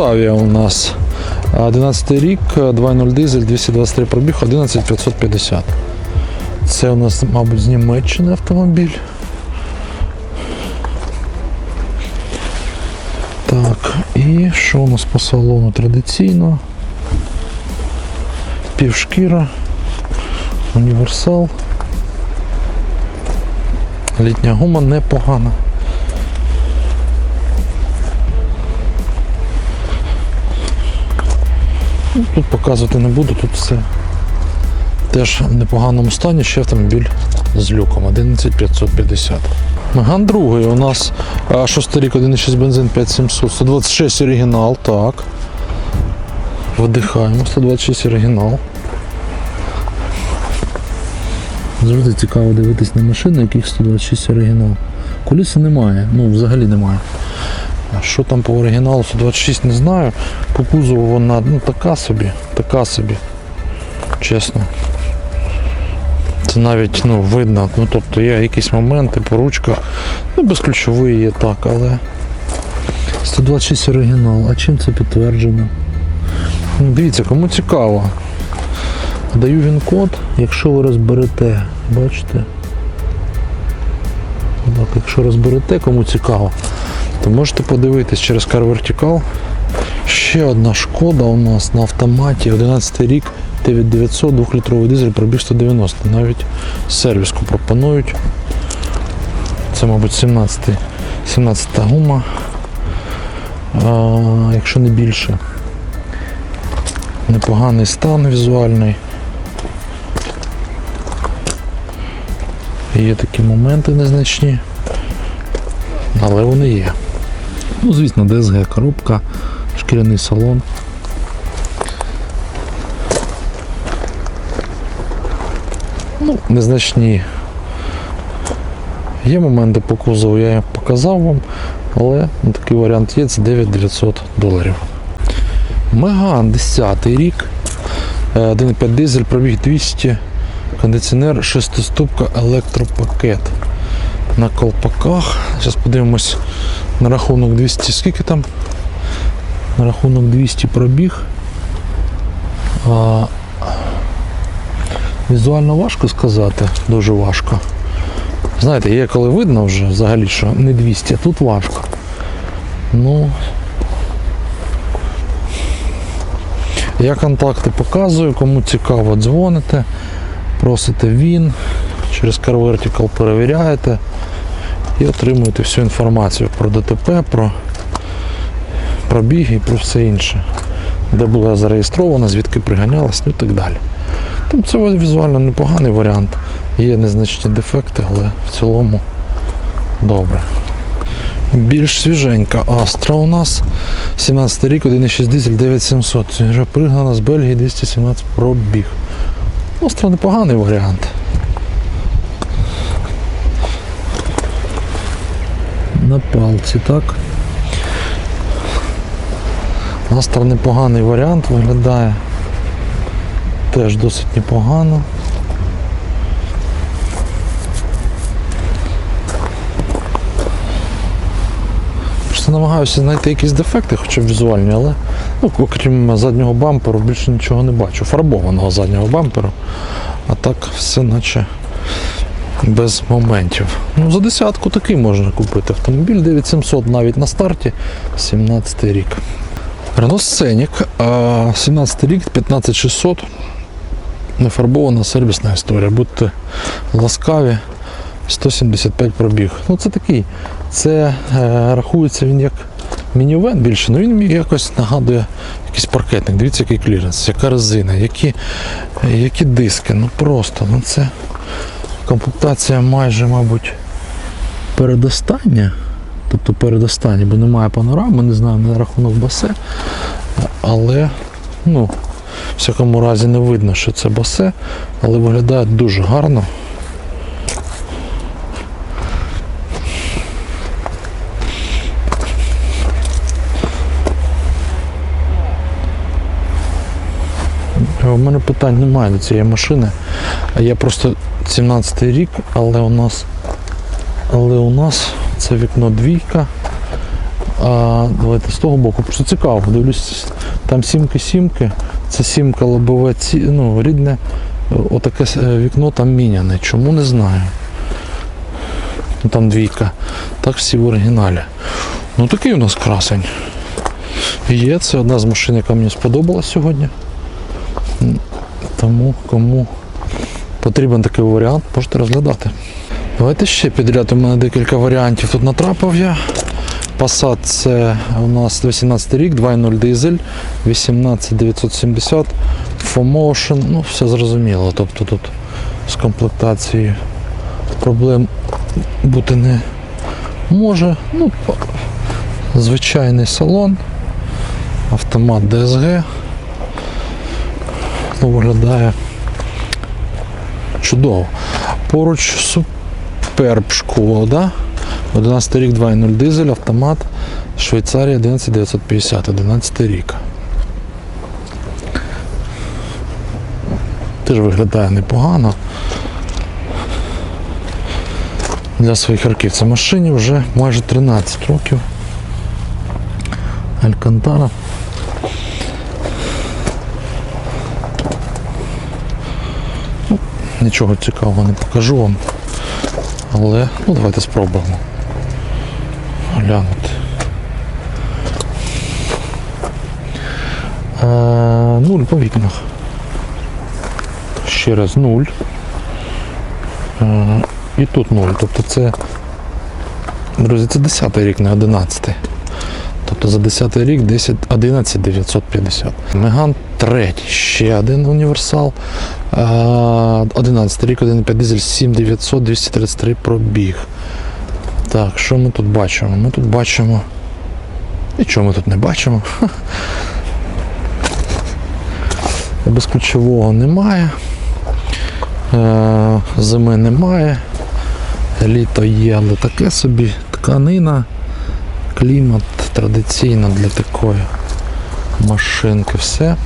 Октавія у нас 11 рік, 2.0 дизель, 223 пробіг, 11550. Це у нас, мабуть, з Німеччини автомобіль. Так, і що у нас по салону традиційно? Півшкіра, універсал. Літня гума непогана. Тут показувати не буду, тут все теж в непоганому стані, ще автомобіль з люком 11550. Меган другий у нас 6 рік 1,6 бензин 5700, 126 оригінал, так. Вдихаємо, 126 оригінал. Завжди цікаво дивитись на машини, яких 126 оригінал. Куліси немає, ну взагалі немає. Що там по оригіналу 126 не знаю. По кузову вона ну, така собі, така собі. Чесно. Це навіть ну, видно, ну тобто є якісь моменти по ручках. Ну, безключовий є так, але 126 оригінал. А чим це підтверджено? Ну, Дивіться, кому цікаво. Даю він код, якщо ви розберете, бачите? Так, якщо розберете, кому цікаво, то можете подивитись через Car Vertical. Ще одна шкода у нас на автоматі, 11 рік, 9900, 2-літровий дизель, пробіг 190. Навіть сервіску пропонують. Це, мабуть, 17 17 гума, а, якщо не більше. Непоганий стан візуальний. Є такі моменти незначні, але вони є. Ну, звісно, ДСГ коробка, шкіряний салон. Ну, незначні. Є моменти по кузову, я показав вам, але такий варіант є, це 9900 доларів. Меган 10 рік, е, 1,5 дизель, пробіг 200, кондиціонер, шестиступка, електропакет на колпаках. Зараз подивимось на рахунок 200, скільки там? На рахунок 200 пробіг. А, візуально важко сказати, дуже важко. Знаєте, є коли видно вже взагалі, що не 200, а тут важко. Ну, я контакти показую, кому цікаво, дзвоните, просите він, через Car Vertical перевіряєте і отримуєте всю інформацію про ДТП, про пробіги і про все інше. Де була зареєстрована, звідки приганялась, ну і так далі. Тому це візуально непоганий варіант. Є незначні дефекти, але в цілому добре. Більш свіженька Astra у нас 17 рік, 1,6 дизель 9700. Вже пригнана з Бельгії 217 пробіг. Astra непоганий варіант. На палці, так. Astra непоганий варіант виглядає. Теж досить непогано. Просто намагаюся знайти якісь дефекти, хоча б візуальні, але ну, окрім заднього бамперу більше нічого не бачу. Фарбованого заднього бамперу. А так все наче без моментів. Ну, за десятку такий можна купити. Автомобіль 9700 навіть на старті, 17 рік. Renault Scenic, а, 17 рік, 15600. Нефарбована сервісна історія. Будьте ласкаві. 175 пробіг. Ну це такий. Це е, рахується він як мінівен більше, але він якось нагадує якийсь паркетник. Дивіться, який кліренс, яка резина, які, які диски. Ну просто, ну це комплектація майже, мабуть, передостання. Тобто передостання, бо немає панорами, не знаю на рахунок басе. Але, ну, в всякому разі не видно, що це басе, але виглядає дуже гарно. У мене питань немає до цієї машини. Я просто 17 рік, але у нас але у нас це вікно двійка. А давайте з того боку. Просто цікаво, дивлюсь, там сімки-сімки. Це сімка лобове, ну, рідне. Отаке е, вікно там міняне. Чому не знаю. Ну, Там двійка. Так всі в оригіналі. Ну такий у нас красень. Є, це одна з машин, яка мені сподобалась сьогодні. Тому кому потрібен такий варіант, можете розглядати. Давайте ще підряд. У мене декілька варіантів тут натрапив я. Passat це у нас 18 рік, 2.0 дизель, 18970, FOMotion, ну все зрозуміло. Тобто тут з комплектацією проблем бути не може. Ну, звичайний салон, автомат DSG. Ну, виглядає чудово. Поруч суперб шкода. 11 рік 2.0 дизель, автомат, Швейцарія 11950, 11 рік. Теж виглядає непогано. Для своїх років. Це машині вже майже 13 років. Алькантара. Нічого цікавого не покажу вам. Але ну давайте спробуємо глянути. Е, нуль по вікнах. Ще раз нуль. Е, і тут нуль. Тобто це, друзі, це 10 рік, не 11. Тобто за 10 рік 10, 11 950. Меган третій, ще один універсал. Е, 11 рік, 1,5 дизель, 7900, 233 пробіг. Так, що ми тут бачимо? Ми тут бачимо. Нічого ми тут не бачимо. Безключового немає. Е, Зими немає. Літо є, але таке собі тканина, клімат традиційно для такої машинки. Все.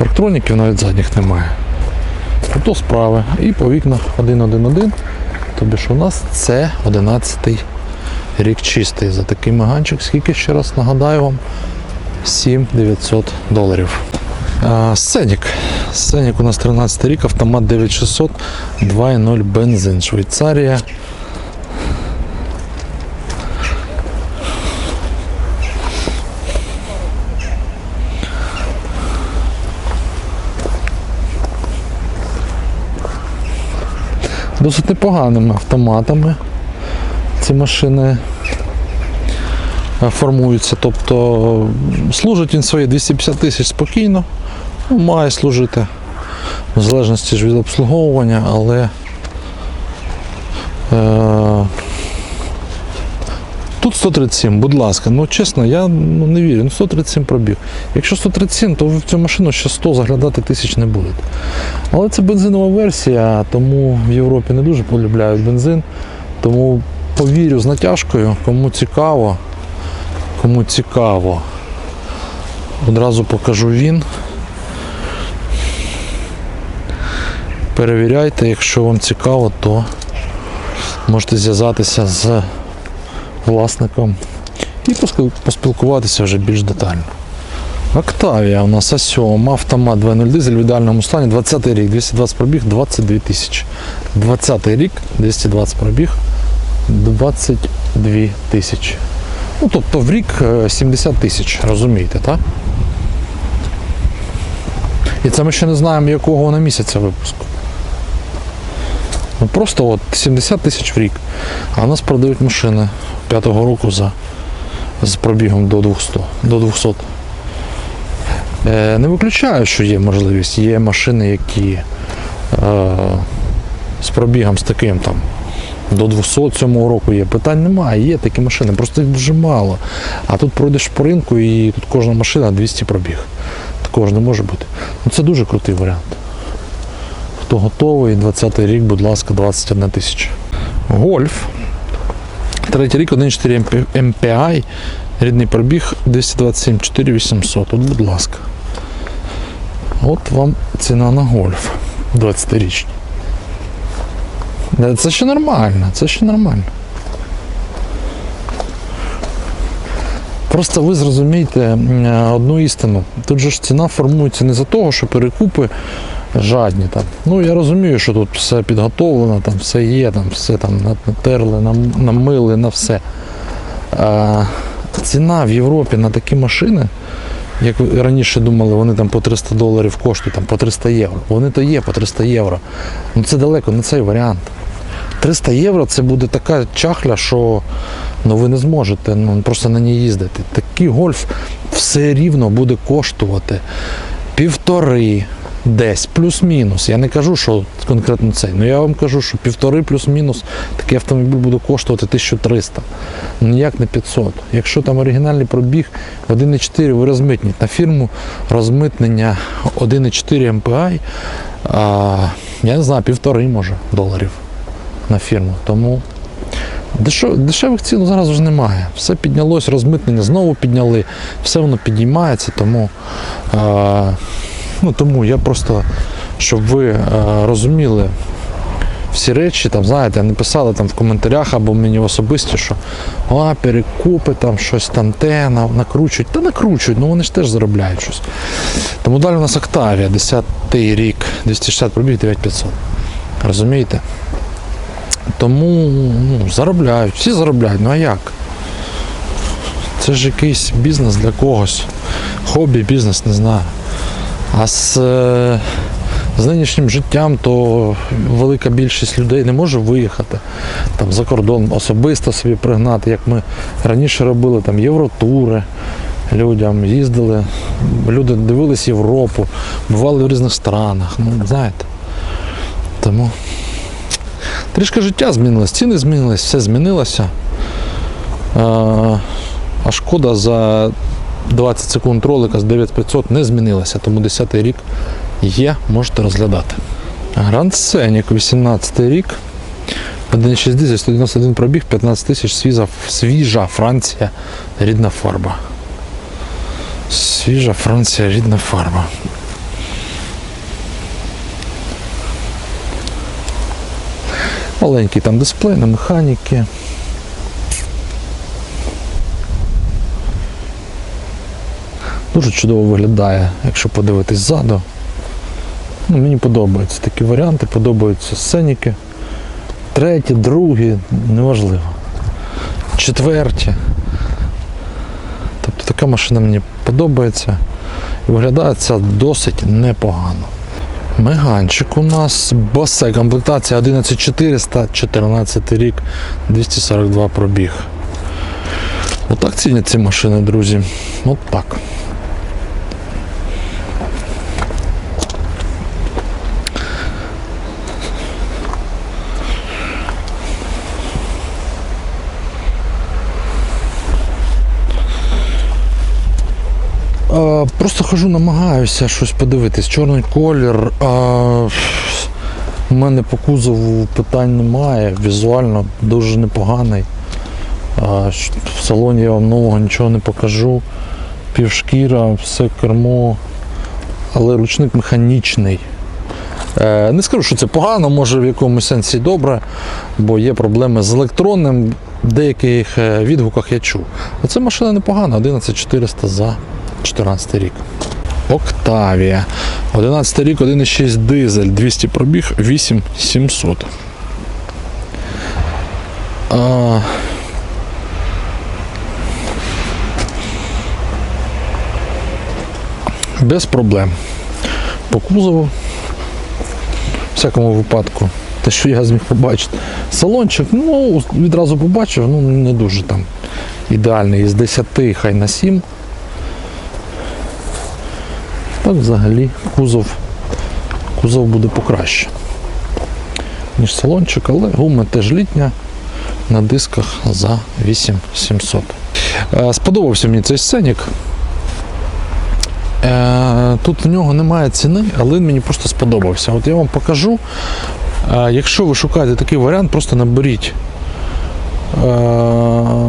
Парктроніків навіть задніх немає. Тобто справи. І по вікнах 1.1.1. Тобі ж у нас це 11 рік чистий. За такий маганчик. Скільки ще раз нагадаю вам? 7900 доларів. Сценік. Сценік у нас 13 рік, автомат 9600, 2.0 бензин. Швейцарія. Досить непоганими автоматами ці машини е, формуються. Тобто служить він свої 250 тисяч спокійно, ну, має служити в залежності ж від обслуговування, але е, тут 137, будь ласка, ну чесно, я ну, не вірю, ну 137 пробіг. Якщо 137, то ви в цю машину ще 100 заглядати тисяч не будете. Але це бензинова версія, тому в Європі не дуже полюбляють бензин. Тому повірю з натяжкою, кому цікаво, кому цікаво. Одразу покажу він. Перевіряйте, якщо вам цікаво, то можете зв'язатися з власником і поспілкуватися вже більш детально. Октавія у нас А7, автомат 2.0 дизель в ідеальному стані, 20 рік, 220 пробіг, 22 тисячі. 20 рік, 220 пробіг, 22 тисячі. Ну, тобто в рік е, 70 тисяч, розумієте, так? І це ми ще не знаємо, якого вона місяця випуску. Ну, просто от 70 тисяч в рік. А нас продають машини 5-го року за, з пробігом до 200. До 200. Е, Не виключаю, що є можливість. Є машини, які е, з пробігом з таким там до 200 цього року є. Питань немає, є такі машини, просто їх дуже мало. А тут пройдеш по ринку і тут кожна машина 200 пробіг. Такого не може бути. Ну, це дуже крутий варіант. Хто готовий, 20-й рік, будь ласка, 21 тисяча. Гольф. Третій рік 1.4 MPI. Рідний пробіг 227 4800. От, будь ласка. От вам ціна на гольф 20-річний. Е, Це ще нормально, це ще нормально. Просто ви зрозумієте е, одну істину. Тут же ж ціна формується не за того, що перекупи жадні. Там. Ну я розумію, що тут все підготовлено, там все є, там все там натерли, нам- намили на все. А, ціна в Європі на такі машини, як ви раніше думали, вони там по 300 доларів коштують, там по 300 євро. Вони то є по 300 євро. Ну це далеко не цей варіант. 300 євро це буде така чахля, що ну, ви не зможете ну, просто на ній їздити. Такий гольф все рівно буде коштувати півтори. Десь плюс-мінус. Я не кажу, що конкретно цей. Ну я вам кажу, що півтори плюс-мінус такий автомобіль буде коштувати 1300. Ну ніяк не 500. Якщо там оригінальний пробіг в 1,4 ви розмитніть на фірму розмитнення 1,4 MPI, а, я не знаю, півтори може доларів на фірму. Тому дешевих цін зараз вже немає. Все піднялось, розмитнення знову підняли, все воно підіймається, тому, а, ну, тому я просто, щоб ви а, розуміли всі речі, там, знаєте, не писали там в коментарях або мені в особисті, що а, перекупи, там щось там те, накручують. Та накручують, ну вони ж теж заробляють щось. Тому далі у нас Октавія, 10-й рік, 260 пробіг, 9500. Розумієте? Тому ну, заробляють, всі заробляють, ну а як? Це ж якийсь бізнес для когось. Хобі, бізнес, не знаю. А з, е, з нинішнім життям то велика більшість людей не може виїхати там, за кордон, особисто собі пригнати, як ми раніше робили там євротури людям, їздили, люди дивились Європу, бували в різних странах. Ну, знаєте. Тому трішки життя змінилось, ціни змінились, все змінилося. А, а шкода за 20 секунд ролика з 9500 не змінилася, тому 10 рік є, можете розглядати. Гранд Сценік, 18 рік. 1,6 дизель, 191 пробіг, 15 тисяч свіжа, свіжа Франція, рідна фарба. Свіжа Франція, рідна фарба. Маленький там дисплей на механіки. Дуже чудово виглядає, якщо подивитись ззаду. Ну, мені подобаються такі варіанти, подобаються сценіки. Треті, другі, неважливо. Четверті. Тобто така машина мені подобається. І виглядає це досить непогано. Меганчик у нас босе комплектація 11400, 14 рік, 242 пробіг. Отак цінять ці машини, друзі. От так. Е, Просто хожу, намагаюся щось подивитись. Чорний колір. А, у мене по кузову питань немає. Візуально дуже непоганий. А, В салоні я вам нового нічого не покажу. Півшкіра, все кермо, але ручник механічний. Е, Не скажу, що це погано, може в якомусь сенсі добре, бо є проблеми з електронним. В деяких е, відгуках я чув. Оце машина непогана, 11400 за 14 рік. Октавія. 11 рік, 1,6 дизель, 200 пробіг, 8700. А... Без проблем. По кузову. В всякому випадку. Те, що я зміг побачити. Салончик, ну, відразу побачив, ну не дуже там ідеальний. Із 10 хай на 7. Так взагалі кузов, кузов буде покраще, ніж салончик, але гума теж літня на дисках за 8700. Е, Сподобався мені цей сценік. Е, Тут в нього немає ціни, але він мені просто сподобався. От я вам покажу. Е, Якщо ви шукаєте такий варіант, просто наберіть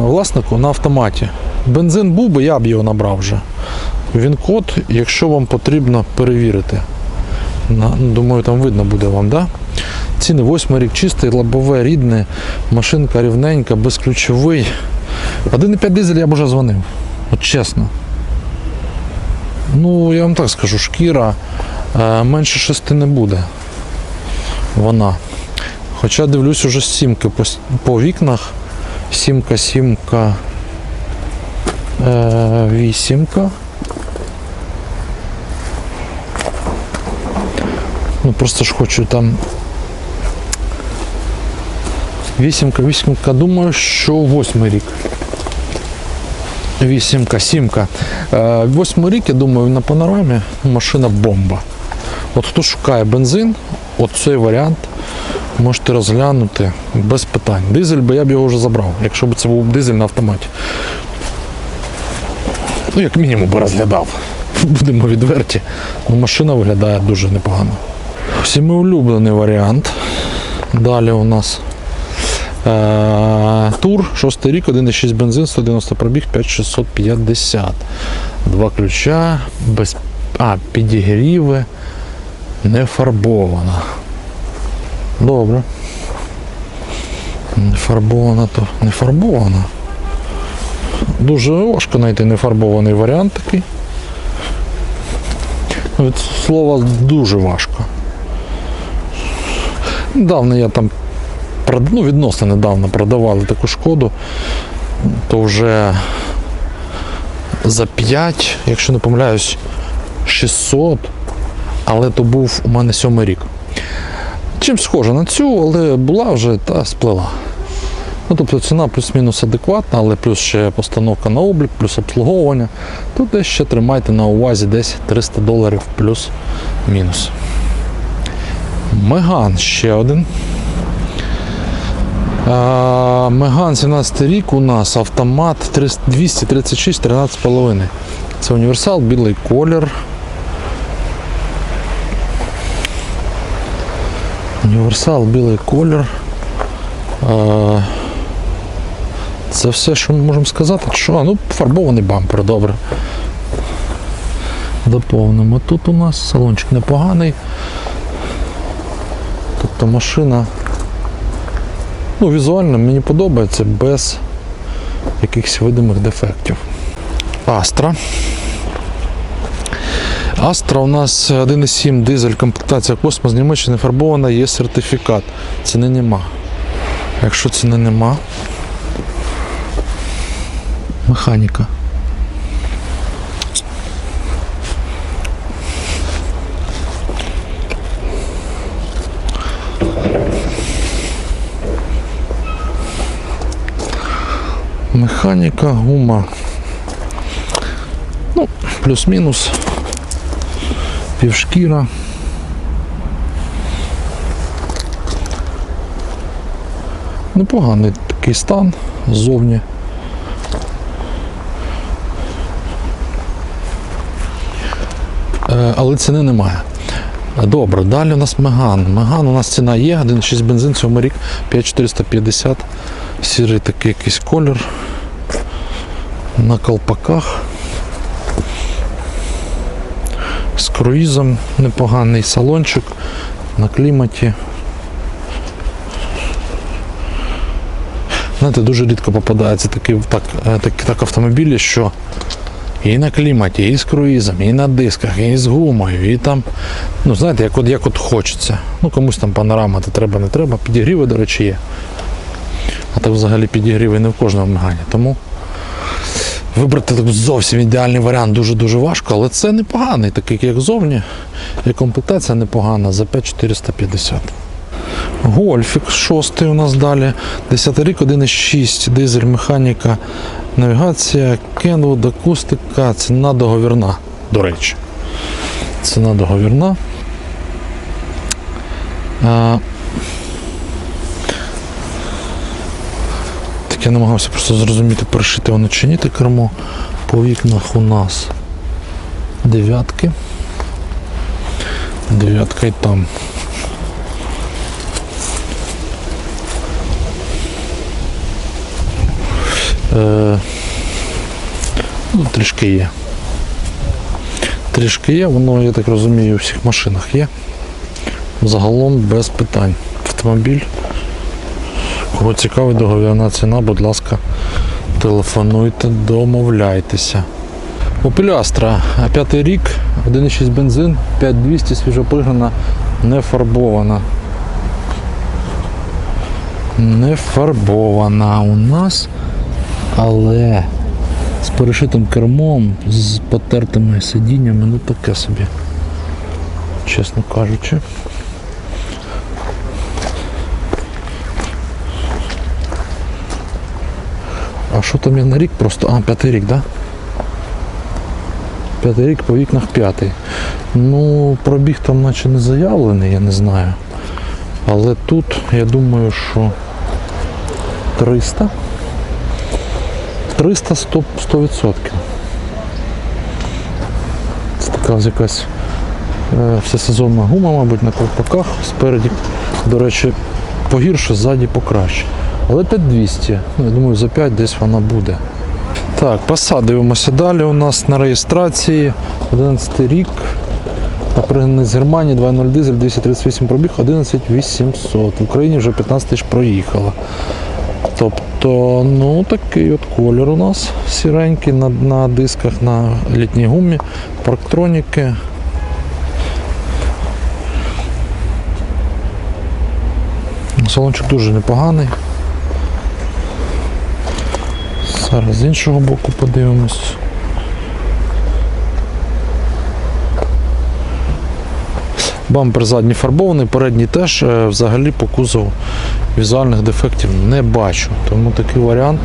власнику на автоматі. Бензин був би, я б його набрав вже. Він код, якщо вам потрібно перевірити. Ну, думаю, там видно буде вам, да? Ціни 8 рік чистий, лобове, рідне, машинка рівненька, безключовий. 1,5 дизель я б уже дзвонив. От чесно. Ну, я вам так скажу, шкіра е, менше шести не буде. Вона. Хоча дивлюсь уже сімки по, по вікнах. Сімка, сімка, е, вісімка. Ну просто ж хочу там. Вісімка, вісімка, думаю, що восьмий рік. Вісімка, сімка. Е, Восьмий рік, я думаю, на панорамі машина бомба. От хто шукає бензин, от цей варіант можете розглянути без питань. Дизель би я б його вже забрав, якщо б це був дизель на автоматі. Ну, як мінімум би розглядав. Будемо відверті. Ну, машина виглядає дуже непогано. Всіми улюблений варіант. Далі у нас е, тур, 6 рік, 1,6 бензин, 190 пробіг, 5650. Два ключа, без, а, підігріви, не фарбована. Добре. Не фарбована, то не фарбована. Дуже важко знайти нефарбований варіант такий. Від слова дуже важко. Недавно я там ну, відносно недавно продавали таку шкоду, то вже за 5, якщо не помиляюсь, 600, але то був у мене сьомий рік. Чим схожа на цю, але була вже та сплила. Ну, тобто ціна плюс-мінус адекватна, але плюс ще постановка на облік, плюс обслуговування. Тут десь ще тримайте на увазі десь 300 доларів плюс-мінус. Меган ще один. Меган 17 рік у нас автомат 236 13,5. Це універсал, білий колір. Універсал, білий колір. Це все, що ми можемо сказати. Що? Ну, фарбований бампер, добре. Доповнимо. Тут у нас салончик непоганий. Тобто машина ну, візуально мені подобається без якихось видимих дефектів. Астра. Астра у нас 1,7 дизель, комплектація космос, Німеччина фарбована, є сертифікат. Ціни нема. Якщо ціни нема. Механіка. Механіка, гума. Ну, плюс-мінус. Півшкіра. Непоганий такий стан ззовні. Е, Але ціни немає. Добре, далі у нас Меган. Меган у нас ціна є, 1,6 бензин, 7 рік, 5450. Сірий такий якийсь колір. На колпаках. З круїзом непоганий салончик на кліматі. Знаєте, дуже рідко попадаються такі, так, е, такі так автомобілі, що і на кліматі, і з круїзом, і на дисках, і з гумою, і там, ну знаєте, як от, як от хочеться. Ну комусь там панорама, то треба, не треба. Підігріви, до речі, є. А так взагалі підігріви не в кожному мегані. Тому вибрати зовсім ідеальний варіант дуже-дуже важко, але це непоганий, такий як зовні. І комплектація непогана за 5450. Гольфік 6 у нас далі. 10 рік, 1,6, дизель, механіка, навігація, Kenwood, акустика, ціна договірна, до речі. Ціна договірна. А, так я намагався просто зрозуміти, перешити воно чи ні те кермо. По вікнах у нас дев'ятки. Дев'ятка і там. Е, ну, трішки є. Трішки є, воно, я так розумію, у всіх машинах є. Загалом без питань. Автомобіль. Кого цікавить договірна ціна, будь ласка, Телефонуйте, домовляйтеся. Opel Astra, п'ятий рік, 1,6 бензин, 5200 свіжопригнана, не фарбована. Не фарбована у нас, але з перешитим кермом, з потертими сидіннями, ну таке собі, чесно кажучи. А що там я на рік просто? А, п'ятий рік, так? Да? П'ятий рік по вікнах п'ятий. Ну, пробіг там наче не заявлений, я не знаю. Але тут я думаю, що 300. 300 100%. 100%. Це така ось якась е, всесезонна гума, мабуть, на ковпаках. Спереді, до речі, погірше, ззаді покраще. Але 5200. Ну, я думаю, за 5 десь вона буде. Так, дивимося далі. У нас на реєстрації 11 рік. Напрягнений з Германії 2.0 дизель, 238 пробіг, 11800. В Україні вже 15 тисяч проїхало. Тобто, ну такий от колір у нас сіренький на, на дисках на літній гумі, парктроніки. Салончик дуже непоганий. Зараз з іншого боку подивимось. Бампер задній фарбований, передній теж е, взагалі по кузову візуальних дефектів не бачу. Тому такий варіант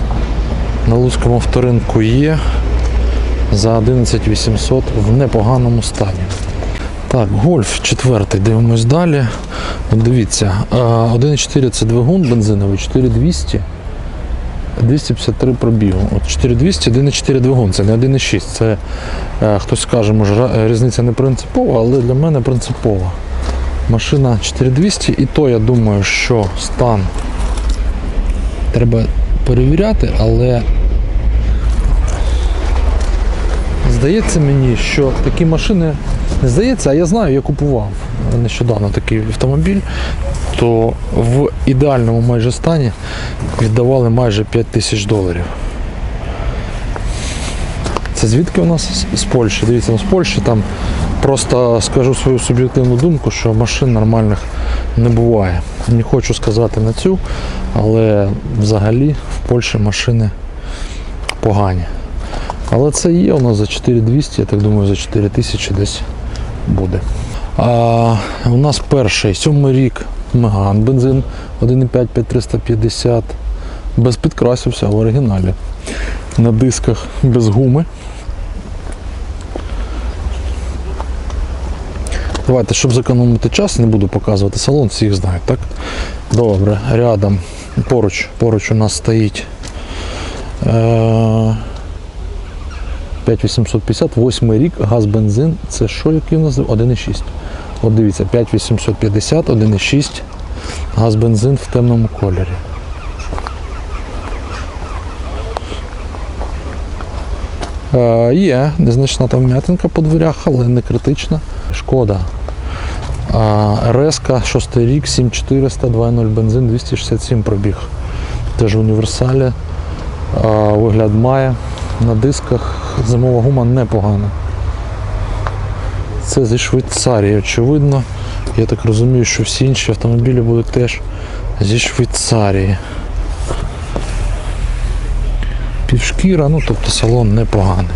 на Луцькому вторинку є за 11 800 в непоганому стані. Так, гольф четвертий, дивимось далі. Дивіться, 1.4 це двигун бензиновий, 4200. 253 пробігу. От 4200, 1.4 двигун, це не 1.6. Це е, хтось скаже, може різниця не принципова, але для мене принципова. Машина 4200 і то я думаю, що стан треба перевіряти, але здається мені, що такі машини не здається, а я знаю, я купував нещодавно такий автомобіль, то в ідеальному майже стані віддавали майже 5 тисяч доларів. Це звідки у нас з Польщі? Дивіться, ну, з Польщі там просто скажу свою суб'єктивну думку, що машин нормальних не буває. Не хочу сказати на цю, але взагалі в Польщі машини погані. Але це є у нас за 4200, я так думаю, за 4000 десь буде. А, у нас перший сьомий рік Меган бензин 1,5 5350 без підкрасів, все в оригіналі. На дисках без гуми. Давайте, щоб зекономити час, не буду показувати салон, всіх знають, так? Добре, рядом, поруч, поруч у нас стоїть. Е- 5850, 8 рік, газ, бензин. Це що, який у нас? 1,6. От дивіться, 5850, 1,6, газ, бензин в темному кольорі. Е, є незначна там м'ятинка по дверях, але не критична. Шкода. А, РСК 6 рік, 7400, 2.0 бензин, 267 пробіг. Теж в універсалі. Вигляд має. На дисках зимова гума непогана. Це зі Швейцарії, очевидно. Я так розумію, що всі інші автомобілі будуть теж зі Швейцарії. Півшкіра, ну тобто салон непоганий.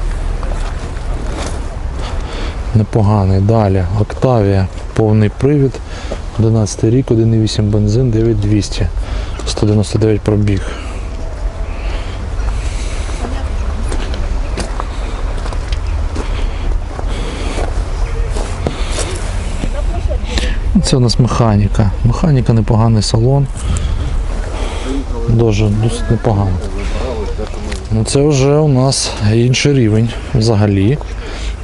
Непоганий. Далі. Октавія, повний привід. 11 рік, 1,8 бензин, 9200. 199 пробіг. Це у нас механіка. Механіка непоганий салон. Дуже досить непогано. Ну це вже у нас інший рівень взагалі.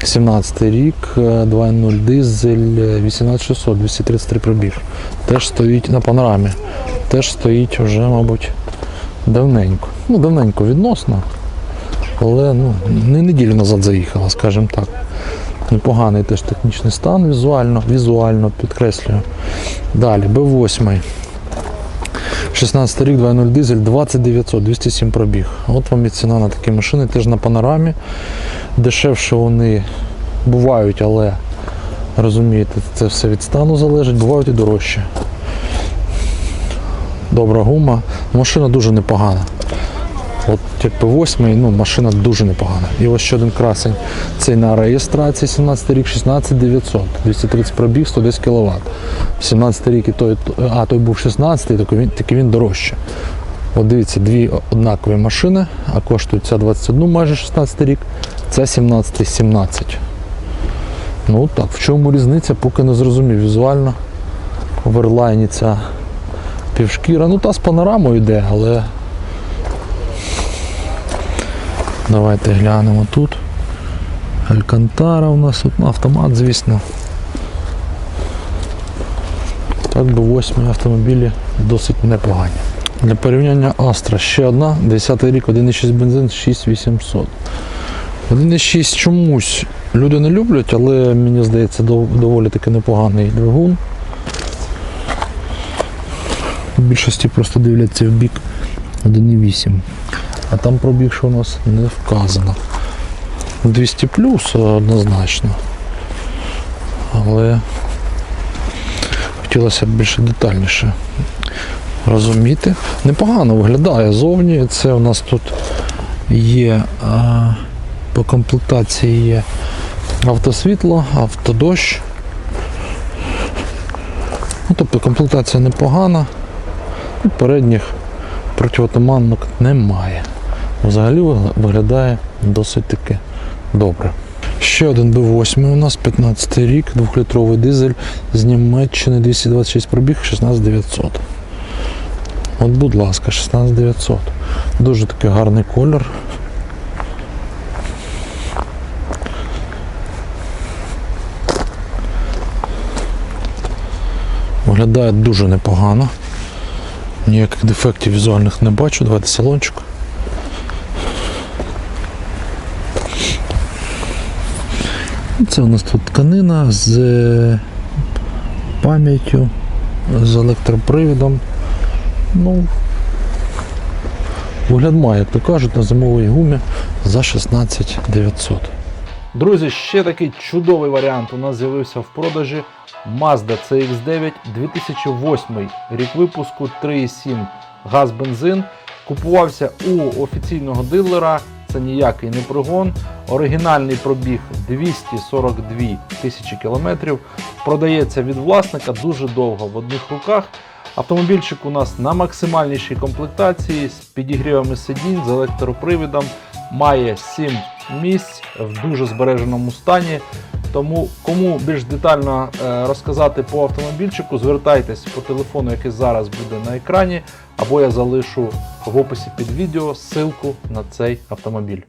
17 рік, е, 2.0 дизель, е, 18600, 233 пробіг. Теж стоїть на панорамі. Теж стоїть вже, мабуть, давненько. Ну, давненько відносно. Але ну, не неділю назад заїхала, скажімо так. Непоганий теж технічний стан візуально, візуально підкреслюю. Далі, Б8. 16 рік, 2.0 дизель, 2900, 207 пробіг. От вам і ціна на такі машини, теж на панорамі. Дешевше вони бувають, але розумієте, це все від стану залежить, бувають і дорожче. Добра гума. Машина дуже непогана. От як P8, ну, машина дуже непогана. І ось ще один красень. Цей на реєстрації 17 рік, 16900, 230 пробіг, 110 кВт. 17 рік і той, а той був 16, так він, так він дорожче. От дивіться, дві однакові машини, а коштують ця 21 майже 16 рік, ця 17 17. Ну так, в чому різниця, поки не зрозумів візуально. Airline ця півшкіра. Ну та з панорамою йде, але давайте глянемо тут. Алькантара у нас тут ну, автомат, звісно. Так би восьмі автомобілі досить непогані. Для порівняння Astra ще одна, 10 рік, 1,6 бензин, 6800. 1,6 чомусь люди не люблять, але мені здається доволі таки непоганий двигун. В більшості просто дивляться в бік 1,8. А там пробіг, що у нас не вказано. 200 плюс однозначно. Але хотілося б більше детальніше розуміти. Непогано виглядає зовні. Це у нас тут є по комплектації є автосвітло, автодощ. Ну, тобто комплектація непогана. Передніх противотуманок немає. Взагалі виглядає досить таки добре. Ще один B8 у нас 15 рік, 2-літровий дизель з Німеччини 226 пробіг, 16900. От, будь ласка, 16900. Дуже такий гарний колір. Виглядає дуже непогано. Ніяких дефектів візуальних не бачу. Давайте салончик. Це у нас тут тканина з е, пам'яттю, з електропривідом. Ну, вигляд має, як то кажуть, на зимовій гумі за 16 900. Друзі, ще такий чудовий варіант у нас з'явився в продажі. Mazda CX9 2008 рік випуску 3,7 газ бензин. Купувався у офіційного дилера. Це ніякий не пригон. Оригінальний пробіг 242 тисячі кілометрів. Продається від власника дуже довго в одних руках. Автомобільчик у нас на максимальнішій комплектації з підігрівами сидінь, з електропривідом. Має 7 місць в дуже збереженому стані. Тому кому більш детально е, розказати по автомобільчику, звертайтесь по телефону, який зараз буде на екрані, або я залишу в описі під відео ссылку на цей автомобіль.